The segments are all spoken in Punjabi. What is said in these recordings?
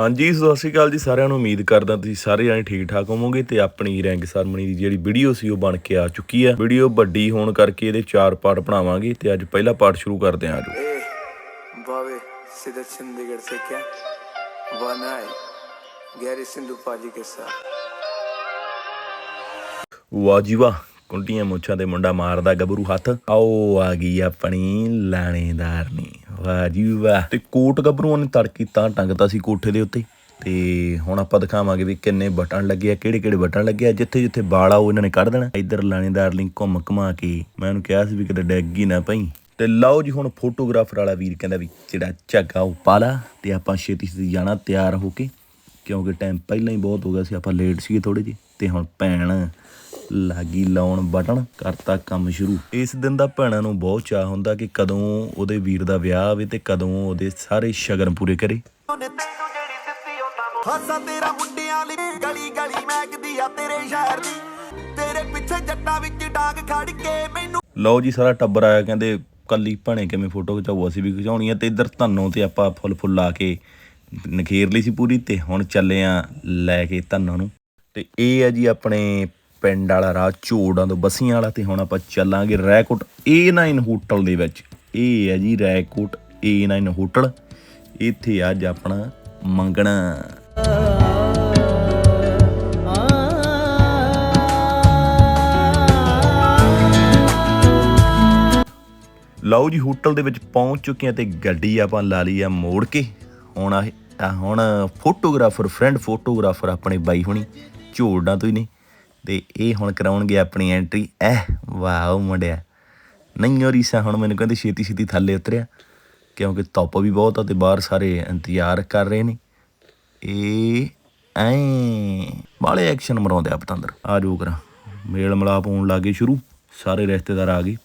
ਹਾਂਜੀ ਸਤਿ ਸ਼੍ਰੀ ਅਕਾਲ ਜੀ ਸਾਰਿਆਂ ਨੂੰ। ਉਮੀਦ ਕਰਦਾ ਤੁਸੀਂ ਸਾਰੇ ਜਾਣੇ ਠੀਕ ਠਾਕ ਹੋਵੋਗੇ ਤੇ ਆਪਣੀ ਰੈਂਕ ਸਰਮਨੀ ਦੀ ਜਿਹੜੀ ਵੀਡੀਓ ਸੀ ਉਹ ਬਣ ਕੇ ਆ ਚੁੱਕੀ ਆ। ਵੀਡੀਓ ਵੱਡੀ ਹੋਣ ਕਰਕੇ ਇਹਦੇ ਚਾਰ ਪਾਰਟ ਬਣਾਵਾਂਗੇ ਤੇ ਅੱਜ ਪਹਿਲਾ ਪਾਰਟ ਸ਼ੁਰੂ ਕਰਦੇ ਹਾਂ ਆਜੋ। ਬਾਵੇ ਸਿੱਧਾ ਚੰਡੀਗੜ੍ਹ ਸੇ ਕਿਆ? ਵਨਾਏ ਗੈਰੀ ਸਿੰਧੂ ਪਾਜੀ ਕੇ ਸਾਥ। ਵਾਜੀਵਾ ਕੁੰਡੀਆਂ ਮੋਛਾਂ ਦੇ ਮੁੰਡਾ ਮਾਰਦਾ ਗੱਭਰੂ ਹੱਥ। ਆਓ ਆ ਗਈ ਆਪਣੀ ਲਾਣੇਦਾਰਨੀ। ਵਾਹ ਜੀ ਵਾਹ ਤੇ ਕੋਟ ਗੱਭਰੂਆਂ ਨੇ ਤੜਕੀ ਤਾਂ ਟੰਗਤਾ ਸੀ ਕੋਠੇ ਦੇ ਉੱਤੇ। ਤੇ ਹੁਣ ਆਪਾਂ ਦਿਖਾਵਾਂਗੇ ਵੀ ਕਿੰਨੇ ਬਟਨ ਲੱਗੇ ਆ, ਕਿਹੜੇ ਕਿਹੜੇ ਬਟਨ ਲੱਗੇ ਆ, ਜਿੱਥੇ ਜਿੱਥੇ ਬਾਲ ਆ ਉਹ ਇਹਨਾਂ ਨੇ ਕੱਢ ਦੇਣਾ। ਇੱਧਰ ਲਾਣੇਦਾਰ ਲਈ ਘੁੰਮ ਘਮਾ ਕੇ ਮੈਂ ਉਹਨੂੰ ਕਿਹਾ ਸੀ ਵੀ ਕਿਤੇ ਡੈਗ ਹੀ ਨਾ ਪਈ। ਤੇ ਲਓ ਜੀ ਹੁਣ ਫੋਟੋਗ੍ਰਾਫਰ ਵਾਲਾ ਵੀਰ ਕਹਿੰਦਾ ਵੀ ਜਿਹੜਾ ਝੱਗਾ ਉਹ ਪਾ ਲਾ ਤੇ ਆਪਾਂ ਛੇਤੀ ਛੇਤੀ ਜਾਣਾ ਤਿਆਰ ਹੋ ਕੇ। ਕਿਉਂਕਿ ਟਾਈਮ ਪਹਿਲਾਂ ਹੀ ਬਹੁਤ ਹੋ ਗਿਆ ਸੀ, ਆਪਾਂ ਲੇਟ ਸੀਗੇ ਥੋੜੇ ਜਿਹੇ। ਤੇ ਹੁਣ ਭੈਣ ਲਾਗੀ ਲਾਉਣ ਬਟਨ ਕਰਤਾ ਕੰਮ ਸ਼ੁਰੂ। ਇਸ ਦਿਨ ਦਾ ਭੈਣਾਂ ਨੂੰ ਬਹੁਤ ਚਾਹ ਹੁੰਦਾ ਕਿ ਕਦੋਂ ਉਹਦੇ ਵੀਰ ਦਾ ਵਿਆਹ ਆਵੇ ਤੇ ਕਦੋਂ ਉਹਦੇ ਸਾਰੇ ਸ਼ਗਨ ਪੂਰੇ ਕਰੇ। ਹਾਸਾ ਤੇਰਾ ਮੁੰਡਿਆਂ ਲਈ ਗਲੀ ਗਲੀ ਮਹਿਕਦੀ ਆ ਤੇਰੇ ਸ਼ਹਿਰ ਦੀ। ਤੇਰੇ ਪਿੱਛੇ ਜੱਟਾਂ ਵਿੱਚ ਡਾਂਗ ਖੜ ਕੇ ਮੈਨੂੰ ਲਓ ਜੀ ਸਾਰਾ ਟੱਬਰ ਆਇਆ ਕਹਿੰਦੇ ਕੱਲੀ ਭਣੇ ਕਿਵੇਂ ਫੋਟੋ ਖਿਚਾਓ ਅਸੀਂ ਵੀ ਖਿਚਾਉਣੀ ਆ ਤੇ ਇੱਧਰ ਧੰਨੋਂ ਤੇ ਆਪਾਂ ਫੁੱਲ ਫੁੱਲ ਲਾ ਕੇ ਨਖੇਰ ਲਈ ਸੀ ਪੂਰੀ ਤੇ ਹੁਣ ਚੱਲੇ ਆ ਲੈ ਕੇ ਧੰਨੋਂ ਨੂੰ। ਤੇ ਇਹ ਹੈ ਜੀ ਆਪਣੇ ਪਿੰਡ ਵਾਲਾ ਰਾਹ ਝੋੜਾਂ ਤੋਂ ਬਸੀਆਂ ਵਾਲਾ ਤੇ ਹੁਣ ਆਪਾਂ ਚੱਲਾਂਗੇ ਰੈਕੋਟ A9 ਹੋਟਲ ਦੇ ਵਿੱਚ। ਇਹ ਹੈ ਜੀ ਰੈਕੋਟ A9 ਹੋਟਲ। ਇੱਥੇ ਅੱਜ ਆਪਣਾ ਮੰਗਣਾ। ਲਓ ਜੀ, ਹੋਟਲ ਦੇ ਵਿੱਚ ਪਹੁੰਚ ਚੁੱਕੇ ਆ ਤੇ ਗੱਡੀ ਆਪਾਂ ਲਾ ਲਈ ਆ ਮੋੜ ਕੇ। ਹੁਣ ਆ ਆ ਹੁਣ ਫੋਟੋਗ੍ਰਾਫਰ ਫਰੈਂਡ ਫੋਟੋਗ੍ਰਾਫਰ ਆਪਣੇ ਬਾਈ ਹੁਣੀ। ਝੋੜਾਂ ਤੋਂ ਹੀ ਨੇ। ਤੇ ਇਹ ਹੁਣ ਕਰਾਉਣਗੇ ਆਪਣੀ ਐਂਟਰੀ ਐ ਵਾਓ ਮੁੰਡਿਆ ਨਹੀਂ ਹੋ ਰੀਸਾ ਹੁਣ ਮੈਨੂੰ ਕਹਿੰਦੇ ਛੇਤੀ ਛੇਤੀ ਥੱਲੇ ਉਤਰਿਆ ਕਿਉਂਕਿ ਧੁੱਪ ਵੀ ਬਹੁਤ ਆ ਤੇ ਬਾਹਰ ਸਾਰੇ ਇੰਤਜ਼ਾਰ ਕਰ ਰਹੇ ਨੇ ਇਹ ਐ ਬਾਲੇ ਐਕਸ਼ਨ ਮਰਾਉਂਦੇ ਆ ਪਤੰਦਰ ਆ ਜੋ ਕਰਾਂ ਮੇਲ ਮਲਾਪ ਹੋਣ ਲੱਗੇ ਸ਼ੁਰੂ ਸਾਰੇ ਰਿਸ਼ਤੇਦਾਰ ਆ ਗਏ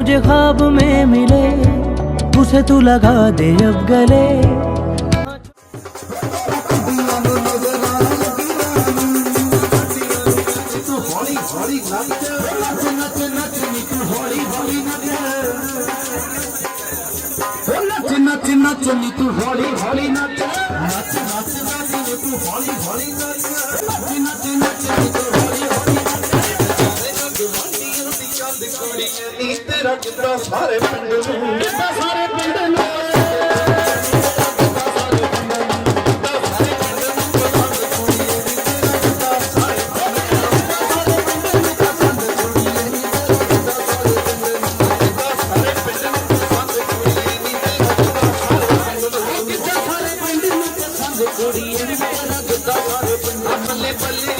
मुझे ख्वाब में मिले उसे तू लगा दे अब गले ਨੱਚ ਨੀ ਤੂੰ ਹੌਲੀ ਹੌਲੀ ਨੱਚ ਨੱਚ ਨੱਚ ਨੱਚ ਨੀ ਤੂੰ ਹੌਲੀ ਹੌਲੀ ਨੱਚ ਨੱਚ ਨੱਚ ਨੀ ਤੂੰ ਹੌਲੀ ਹੌਲੀ ਨੱਚ ਤੇਰਾ ਕਿੱਦਾਂ ਸਾਰੇ ਪਿੰਡ ਨੂੰ ਸਾਰੇ ਪਿੰਡ ਨੂੰ? ਬੱਲੇ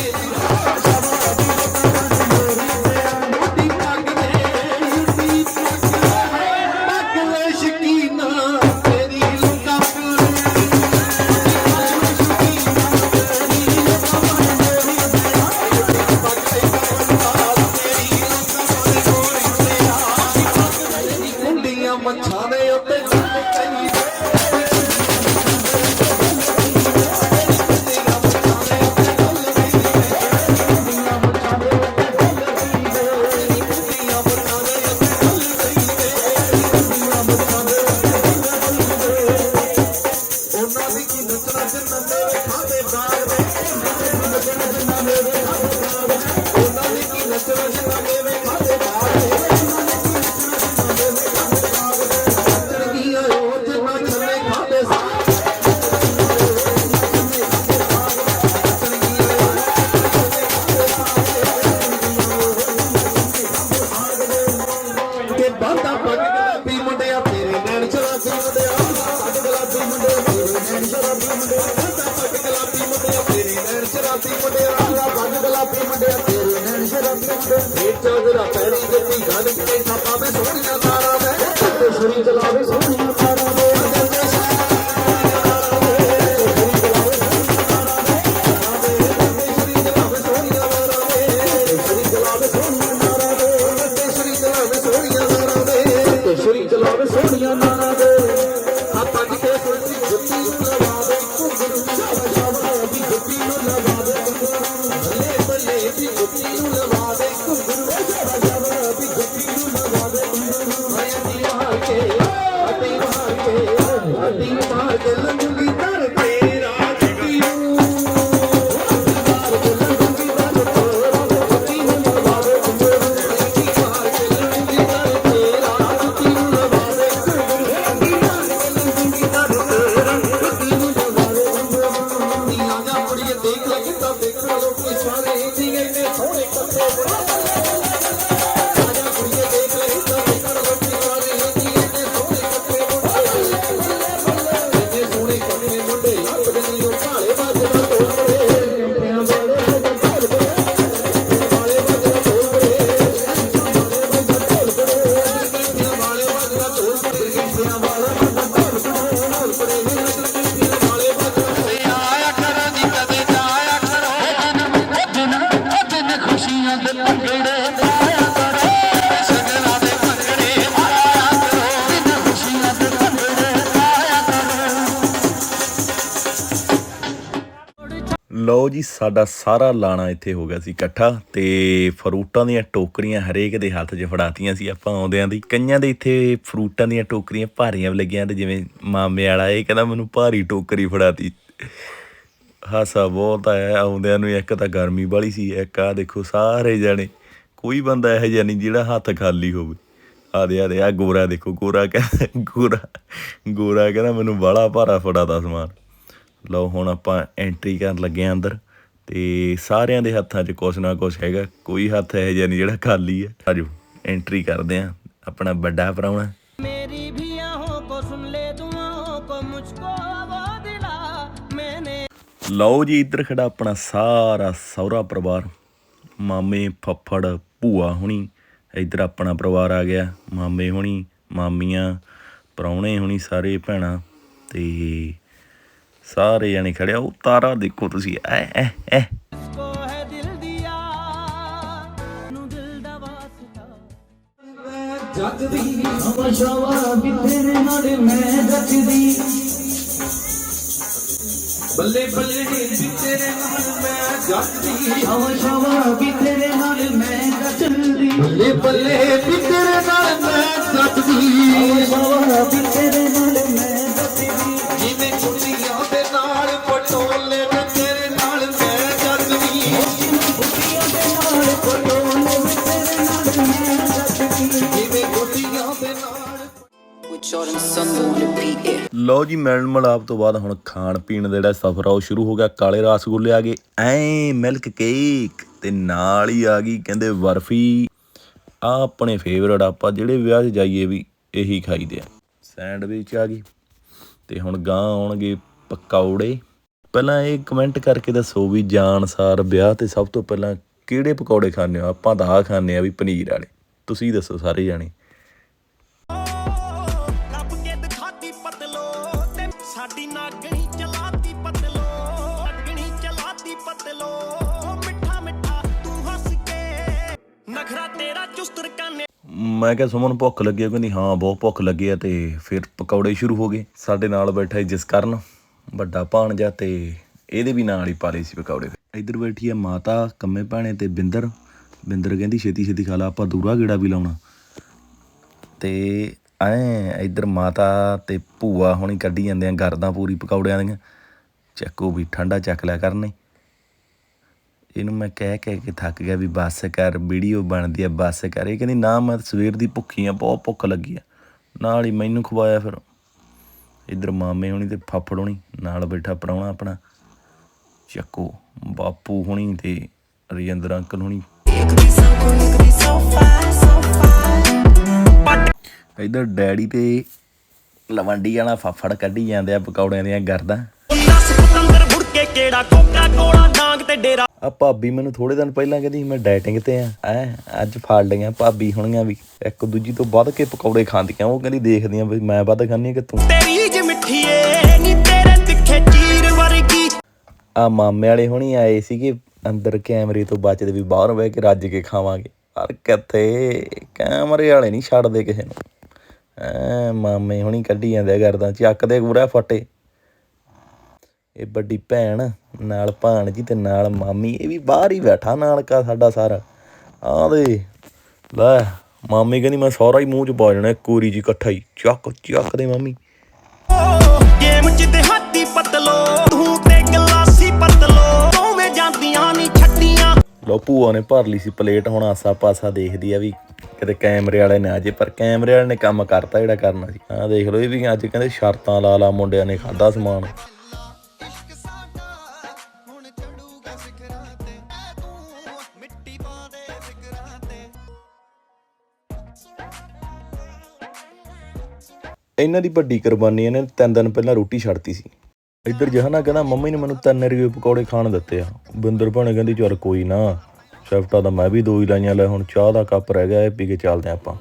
ਪੈਣੀ ਜੱਤੀ ਗੱਲ ਕਿਤੇ ਲਓ ਜੀ, ਸਾਡਾ ਸਾਰਾ ਲਾਣਾ ਇੱਥੇ ਹੋ ਗਿਆ ਸੀ ਇਕੱਠਾ ਤੇ ਫਰੂਟਾਂ ਦੀਆਂ ਟੋਕਰੀਆਂ ਹਰੇਕ ਦੇ ਹੱਥ 'ਚ ਫੜਾਤੀਆਂ ਸੀ ਆਪਾਂ ਆਉਂਦਿਆਂ ਦੀ। ਕਈਆਂ ਦੇ ਇੱਥੇ ਫਰੂਟਾਂ ਦੀਆਂ ਟੋਕਰੀਆਂ ਭਾਰੀਆਂ ਵੀ ਲੱਗੀਆਂ ਤੇ ਜਿਵੇਂ ਮਾਮੇ ਵਾਲਾ ਇਹ ਕਹਿੰਦਾ ਮੈਨੂੰ ਭਾਰੀ ਟੋਕਰੀ ਫੜਾਤੀ। ਹਾਸਾ ਬਹੁਤ ਆਇਆ, ਆਉਂਦਿਆਂ ਨੂੰ ਇੱਕ ਤਾਂ ਗਰਮੀ ਵਾਲੀ ਸੀ, ਇੱਕ ਆ ਦੇਖੋ ਸਾਰੇ ਜਾਣੇ, ਕੋਈ ਬੰਦਾ ਇਹੋ ਜਿਹਾ ਨਹੀਂ ਜਿਹੜਾ ਹੱਥ ਖਾਲੀ ਹੋਵੇ। ਆਦੇ ਦੇ ਆ ਗੋਰਾ ਦੇਖੋ, ਗੋਰਾ ਕਹਿੰਦਾ, ਗੋਰਾ ਗੋਰਾ ਕਹਿੰਦਾ ਮੈਨੂੰ ਬਾਹਲਾ ਭਾਰਾ ਫੜਾਤਾ ਸਮਾਨ। ਲਓ ਹੁਣ ਆਪਾਂ ਐਂਟਰੀ ਕਰਨ ਲੱਗੇ ਆਂ ਅੰਦਰ ਤੇ ਸਾਰਿਆਂ ਦੇ ਹੱਥਾਂ 'ਚ ਕੁਛ ਨਾ ਕੁਛ ਹੈਗਾ ਕੋਈ ਹੱਥ ਇਹੋ ਜਿਹਾ ਨਹੀਂ ਜਿਹੜਾ ਖਾਲੀ ਹੈ। ਆਜੋ ਐਂਟਰੀ ਕਰਦੇ ਆਂ ਆਪਣਾ ਵੱਡਾ ਪਰਾਉਣਾ। ਮੇਰੀ ਵੀ ਆਹੋਂ ਕੋ ਸੁਣ ਲੈ ਦੁਆਓਂ ਕੋ ਮੁਝਕੋ ਵੋ ਦਿਲਾ ਮੈਨੇ ਲਓ ਜੀ ਇੱਧਰ ਖੜਾ ਆਪਣਾ ਸਾਰਾ ਸਹੁਰਾ ਪਰਿਵਾਰ ਮਾਮੇ ਫੱਫੜ ਭੂਆ ਹੁਣੀ ਇੱਧਰ ਆਪਣਾ ਪਰਿਵਾਰ ਆ ਗਿਆ ਮਾਮੇ ਹੁਣੀ ਮਾਮੀਆਂ ਪਰੌਣੇ ਹੁਣੀ ਸਾਰੇ ਭੈਣਾ ਤੇ ਸਾਰੇ ਜਣੇ ਖੜਿਆ ਉਹ ਤਾਰਾ ਦੇਖੋ ਤੁਸੀਂ, ਐ ਐ ਐ। ਜੱਗ ਦੀ ਵੀ ਤੇਰੇ ਨਾਲ ਮੈਂ ਜੱਜਦੀ। ਬੱਲੇ ਬੱਲੇ ਵੀ ਤੇਰੇ ਨਾਲ ਮੈਂ ਜੱਜਦੀ। ਹਮਸ਼ਾਵਾ ਬੱਲੇ ਬੱਲੇ ਵੀ ਤੇਰੇ ਨਾਲ ਮੈਂ ਜੱਜਦੀ। ਹਮਸ਼ਾਵਾ ਵੀ ਤੇਰੇ ਨਾਲ ਮੈਂ ਜੱਜਦੀ। ਲਓ ਜੀ, ਮਿਲਣ ਮਲਾਪ ਤੋਂ ਬਾਅਦ ਹੁਣ ਖਾਣ ਪੀਣ ਦਾ ਜਿਹੜਾ ਸਫ਼ਰ ਆ, ਉਹ ਸ਼ੁਰੂ ਹੋ ਗਿਆ। ਕਾਲੇ ਰਸਗੁੱਲੇ ਆ ਗਏ। ਐ ਮਿਲਕ ਕੇਕ ਤੇ ਨਾਲ ਹੀ ਆ ਗਈ, ਕਹਿੰਦੇ ਬਰਫੀ। ਆ ਆਪਣੇ ਫੇਵਰਟ ਆਪਾਂ ਜਿਹੜੇ ਵਿਆਹ 'ਚ ਜਾਈਏ ਵੀ, ਇਹੀ ਖਾਈਦੇ ਆ। ਸੈਂਡਵਿਚ ਆ ਗਈ। ਤੇ ਹੁਣ ਗਾਂ ਆਉਣਗੇ ਪਕੌੜੇ। ਪਹਿਲਾਂ ਇਹ ਕਮੈਂਟ ਕਰਕੇ ਦੱਸੋ ਵੀ ਜਾਣਸਾਰ ਵਿਆਹ ਤੇ ਸਭ ਤੋਂ ਪਹਿਲਾਂ ਕਿਹੜੇ ਪਕੌੜੇ ਖਾਣੇ ਹੋ? ਆਪਾਂ ਤਾਂ ਆ ਖਾਣੇ ਆ ਵੀ ਪਨੀਰ ਵਾਲੇ। ਤੁਸੀਂ ਦੱਸੋ ਸਾਰੇ ਜਾਣੇ। ਲੱਭ ਕੇ ਦਿਖਾਤੀ ਪਤਲੋ ਤੇ ਸਾਡੀ ਨਾਗਣੀ ਚਲਾਤੀ ਪਤਲੋ ਨਾਗਣੀ ਚਲਾਤੀ ਪਤਲੋ ਮਿੱਠਾ ਮਿੱਠਾ ਤੂੰ ਹੱਸ ਕੇ। ਨਖਰਾ ਤੇਰਾ ਚੁਸਤਰ ਕਾਨੇ ਮੈਂ ਕਿਹਾ ਸੁਮਨ ਭੁੱਖ ਲੱਗੀ ਆ ਕਹਿੰਦੀ ਹਾਂ ਬਹੁਤ ਭੁੱਖ ਲੱਗੀ ਆ ਤੇ ਫਿਰ ਪਕੌੜੇ ਸ਼ੁਰੂ ਹੋ ਗਏ। ਸਾਡੇ ਨਾਲ ਬੈਠਾ ਸੀ ਜਸਕਰਨ ਵੱਡਾ ਭਾਣਜਾ ਤੇ ਇਹਦੇ ਵੀ ਨਾਲ ਹੀ ਪਾ ਲਏ ਸੀ ਪਕੌੜੇ। ਇੱਧਰ ਬੈਠੀ ਆ ਮਾਤਾ, ਕੰਮੇ ਭਾਣੇ ਤੇ ਬਿੰਦਰ। ਬਿੰਦਰ ਕਹਿੰਦੀ, ਛੇਤੀ ਛੇਤੀ ਖਾ ਲਾ, ਆਪਾਂ ਦੂਰਾ ਗੇੜਾ ਵੀ ਲਾਉਣਾ। ਤੇ ਐ ਇੱਧਰ ਮਾਤਾ ਤੇ ਭੂਆ ਹੁਣੀ ਕੱਢੀ ਜਾਂਦੇ ਆ ਗਰਦਾਂ ਪੂਰੀ ਪਕੌੜਿਆਂ ਦੀਆਂ। ਚੱਕੋ ਵੀ ਠੰਡਾ ਚੱਕ ਲਿਆ ਕਰਨੇ। ਇਹਨੂੰ ਮੈਂ ਕਹਿ ਕਹਿ ਕੇ ਥੱਕ ਗਿਆ ਵੀ ਬੱਸ ਕਰ, ਵੀਡੀਓ ਬਣਦੀ ਆ, ਬੱਸ ਕਰ। ਇਹ ਕਹਿੰਦੀ, ਨਾ, ਮੈਂ ਸਵੇਰ ਦੀ ਭੁੱਖੀ ਆ, ਬਹੁਤ ਭੁੱਖ ਲੱਗੀ ਆ। ਨਾਲ ਹੀ ਮੈਨੂੰ ਖਵਾਇਆ ਫਿਰ। ਇੱਧਰ ਮਾਮੇ ਹੋਣੀ ਤੇ ਫਾਫੜ ਹੋਣੀ ਨਾਲ ਬੈਠਾ ਪ੍ਰਾਹੁਣਾ ਆਪਣਾ। ਚੱਕੋ। ਬਾਪੂ ਹੁਣੀ ਤੇ ਰਜਿੰਦਰ ਅੰਕਲ ਹੁਣੀ। ਇੱਧਰ ਡੈਡੀ ਤੇ ਲਵੰਡੀ ਵਾਲਾ ਫਾਫੜ ਕੱਢੀ ਜਾਂਦੇ ਆ ਪਕੌੜਿਆਂ ਦੀਆਂ ਗਰਦਾਂ। ਆ ਭਾਬੀ ਮੈਨੂੰ ਥੋੜੇ ਦਿਨ ਪਹਿਲਾਂ ਕਹਿੰਦੀ ਮੈਂ ਡਾਈਟਿੰਗ ਤੇ ਆ। ਐ ਅੱਜ ਫੜ ਲਈਆਂ ਭਾਬੀ ਹੁਣੀਆਂ ਵੀ। ਇੱਕ ਦੂਜੀ ਤੋਂ ਵੱਧ ਕੇ ਪਕੌੜੇ ਖਾਂਦੀਆਂ। ਉਹ ਕਹਿੰਦੀ ਦੇਖਦੀਆਂ ਵੀ ਮੈਂ ਵੱਧ ਖਾਂਦੀ ਆ ਕਿ ਤੂੰ? ਤੇਰੀ ਜ ਮਿੱਠੀ ਏ, ਨੀ ਤੇਰੇ ਤਿੱਖੇ ਆ ਮਾਮੇ ਵਾਲੇ ਹੁਣੀ ਆਏ ਸੀਗੇ, ਅੰਦਰ ਕੈਮਰੇ ਤੋਂ ਬਚਦੇ ਵੀ ਬਾਹਰ ਬਹਿ ਕੇ ਰੱਜ ਕੇ ਖਾਵਾਂਗੇ। ਪਰ ਕਿੱਥੇ? ਕੈਮਰੇ ਵਾਲੇ ਨਹੀਂ ਛੱਡਦੇ ਕਿਸੇ ਨੂੰ। ਐ ਮਾਮੇ ਹੁਣੀ ਕੱਢੀ ਜਾਂਦੇ ਕਰਦਾ ਚੱਕਦੇ ਪੂਰਾ ਫਟੇ। ਇਹ ਵੱਡੀ ਭੈਣ ਨਾਲ ਭਾਣਜੀ ਤੇ ਨਾਲ ਮਾਮੀ, ਇਹ ਵੀ ਬਾਹਰ ਹੀ ਬੈਠਾ ਨਾਨਕਾ ਸਾਡਾ ਸਾਰਾ। ਆ ਲੈ, ਮਾਮੀ ਕਹਿੰਦੀ ਮੈਂ ਸਾਰਾ ਹੀ ਮੂੰਹ ਚ ਪਾ ਜਾਣਾ ਕੋਰੀ ਜੀ ਇਕੱਠਾ ਹੀ। ਚੱਕ ਚੱਕ ਦੇ ਮਾਮੀ। ਗੇਮ ਚ ਤੇ ਹਾਥੀ ਪਤਲੋ। ਲੋ ਭੂਆ ਨੇ ਭਰ ਲਈ ਸੀ ਪਲੇਟ, ਹੁਣ ਆਸਾ ਪਾਸਾ ਦੇਖਦੀ ਆ ਵੀ ਕਿਤੇ ਕੈਮਰੇ ਵਾਲੇ ਨੇ ਅਜੇ ਪਰ ਕੈਮਰੇ ਵਾਲੇ ਨੇ ਕੰਮ ਕਰਤਾ ਜਿਹੜਾ ਕਰਨਾ ਸੀ। ਆ ਦੇਖ ਲਓ, ਇਹ ਵੀ ਅੱਜ ਕਹਿੰਦੇ ਸ਼ਰਤਾਂ ਲਾ ਲਾ ਮੁੰਡਿਆਂ ਨੇ ਖਾਦਾ ਸਮਾਨ। ਇਹਨਾਂ ਦੀ ਵੱਡੀ ਕੁਰਬਾਨੀ ਇਹਨੇ ਤਿੰਨ ਦਿਨ ਪਹਿਲਾਂ ਰੋਟੀ ਛੱਡਤੀ ਸੀ। ਇੱਧਰ ਜਹਨਾ ਕਹਿੰਦਾ, ਮੰਮੀ ਨੇ ਮੈਨੂੰ ਤਿੰਨ ਰੁਪਏ ਪਕੌੜੇ ਖਾਣ ਦਿੱਤੇ ਆ। ਬਿੰਦਰ ਭਾਣੇ ਕਹਿੰਦੀ, ਚੱਲ ਕੋਈ ਨਾ, ਸ਼ਿਫਟਾਂ ਤਾਂ ਮੈਂ ਵੀ ਦੋ ਹੀ ਲਾਈਆਂ, ਲੈ ਹੁਣ ਚਾਹ ਦਾ ਕੱਪ ਰਹਿ ਗਿਆ, ਇਹ ਪੀ ਕੇ ਚੱਲਦੇ ਆਪਾਂ।